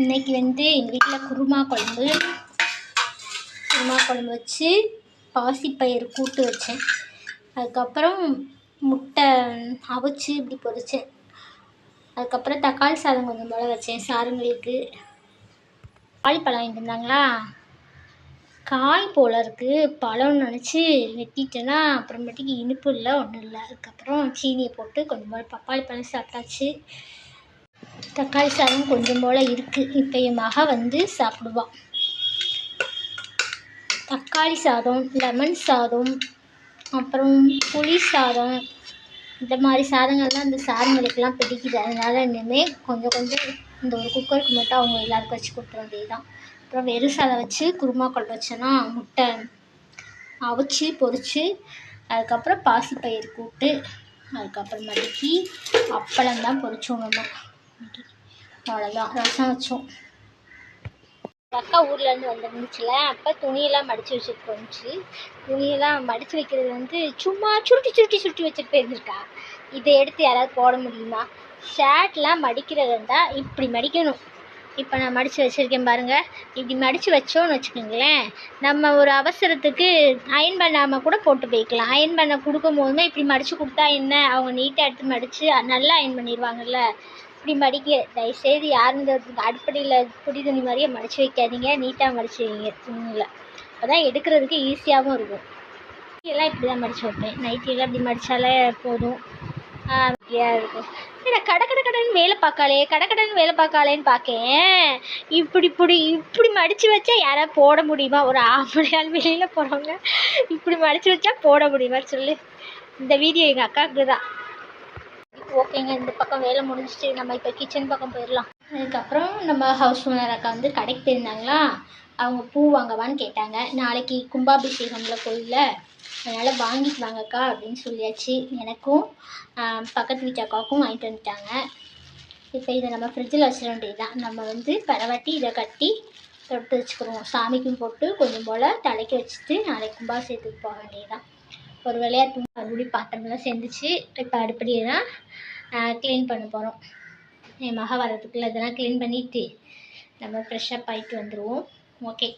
இன்னைக்கு வந்து எங்கள் வீட்டில் குருமா குழம்பு. குருமா குழம்பு வச்சு பாசிப்பயிறு கூட்டு வச்சேன். அதுக்கப்புறம் முட்டை அவிச்சு இப்படி பொரித்தேன் அதுக்கப்புறம் தக்காளி சாதம் கொஞ்சம் போல் வச்சேன் சாருங்களுக்கு வாழைப்பழம் வாங்கிட்டு வந்தாங்களா? காய் போல் இருக்குது பழம்னு நினச்சி வெட்டிட்டேன்னா அப்புறமேட்டுக்கு இனிப்பு இல்லை ஒன்றும் இல்லை. அதுக்கப்புறம் சீனியை போட்டு கொஞ்சம் பப்பாளி பழம் சாப்பிட்டாச்சு. தக்காளி சாதம் கொஞ்சம் போல் இருக்குது இப்போ என் மக வந்து சாப்பிடுவாள் தக்காளி சாதம் லெமன் சாதம் அப்புறம் புளி சாதம். இந்த மாதிரி சாதங்கள்லாம் இந்த சாதங்களுக்கெல்லாம் பிடிக்குது. அதனால் இனிமேல் கொஞ்சம் கொஞ்சம் இந்த ஒரு குக்கருக்கு மட்டும் அவங்க எல்லாருக்கும் வச்சு கொடுத்துட வேண்டியது தான் அப்புறம் வெறும் சாதம் வச்சு குருமா குழம்பு வச்சோன்னா முட்டை அவிச்சு பொரித்து அதுக்கப்புறம் பாசிப்பயிர் கூட்டு அதுக்கப்புறமேட்டுக்கு அப்பளம் தான் பொரித்தோம் நம்ம. அவ்வளோதான் ரசம் வச்சோம்? எங்கள் அக்கா ஊர்லேருந்து வந்துருந்துச்சுல அப்போ துணியெல்லாம் மடித்து வச்சுட்டு போச்சு துணியெல்லாம் மடித்து வைக்கிறது வந்து சும்மா சுருட்டி சுருட்டி சுருட்டி வச்சுட்டு போயிருந்துருக்கா. இதை எடுத்து யாராவது போட முடியுமா? ஷர்ட்லாம் மடிக்கிறது இருந்தால் இப்படி மடிக்கணும். இப்போ நான் மடித்து வச்சுருக்கேன் பாருங்கள் இப்படி மடித்து வச்சோன்னு வச்சுக்கோங்களேன். நம்ம ஒரு அவசரத்துக்கு அயன் பண்ணாமல் கூட போட்டு போய்க்கலாம். அயன் பண்ண கொடுக்கும் போது இப்படி மடித்து கொடுத்தா என்ன? அவங்க நீட்டாக எடுத்து மடித்து நல்லா அயன் பண்ணிடுவாங்கல்ல. இப்படி மடிக்க தயவுசெய்து யாரும் இந்த அடிப்படையில் புடி துணி மாதிரியே மடித்து வைக்காதீங்க. நீட்டாக மடித்து வைங்க துணியில். அப்போ தான் எடுக்கிறதுக்கு ஈஸியாகவும் இருக்கும். எல்லாம் இப்படி தான் மடித்து வைப்பேன் நைட்டியெல்லாம் இப்படி மடித்தாலே போதும். ஃப்ரீயாக இருக்கும். என்ன கடை கடை கடன் வேலை பார்க்காளே கடை கடன்னு வேலை பார்க்காளேன்னு பார்க்கேன். இப்படி இப்படி இப்படி மடித்து வச்சா யாராவது போட முடியுமா? ஒரு ஆம்பளையால் வெளியில் போகிறவங்க இப்படி மடித்து வச்சா போட முடியுமா? சொல்லு. இந்த வீடியோ எங்கள் அக்காவுக்கு தான். ஓகேங்க இந்த பக்கம் வேலை முடிஞ்சிட்டு நம்ம இப்போ கிச்சன் பக்கம் போயிடலாம் அதுக்கப்புறம் நம்ம ஹவுஸ் ஓனர் அக்கா வந்து கடைக்கு போயிருந்தாங்களா? அவங்க பூ வாங்கவான்னு கேட்டாங்க. நாளைக்கு கும்பாபிஷேகம்ல கோயிலில் அதனால் வாங்கிட்டு வாங்கக்கா அப்படின்னு சொல்லியாச்சு. எனக்கும் பக்கத்து வீட்டு அக்காவுக்கும் வாங்கிட்டு வந்துட்டாங்க. இப்போ இதை நம்ம ஃப்ரிட்ஜில் வச்சிட வேண்டியது தான் நம்ம வந்து பரவாட்டி இதை கட்டி தொட்டு வச்சுக்கிடுவோம் சாமிக்கும் போட்டு கொஞ்சம் போல் தலைக்கு வச்சுட்டு நாளைக்கு கும்பாபிஷேகத்துக்கு போக வேண்டியது தான் ஒரு வேலையாக தூங்க மறுபடியும் பாத்திரமெல்லாம் சேர்ந்துச்சு இப்போ அடுப்படியெல்லாம் க்ளீன் பண்ண போகிறோம் என் மக வர்றதுக்குள்ளே இதெல்லாம் க்ளீன் பண்ணிவிட்டு நம்ம ஃப்ரெஷ்ஷப் ஆகிட்டு வந்துடுவோம் ஓகே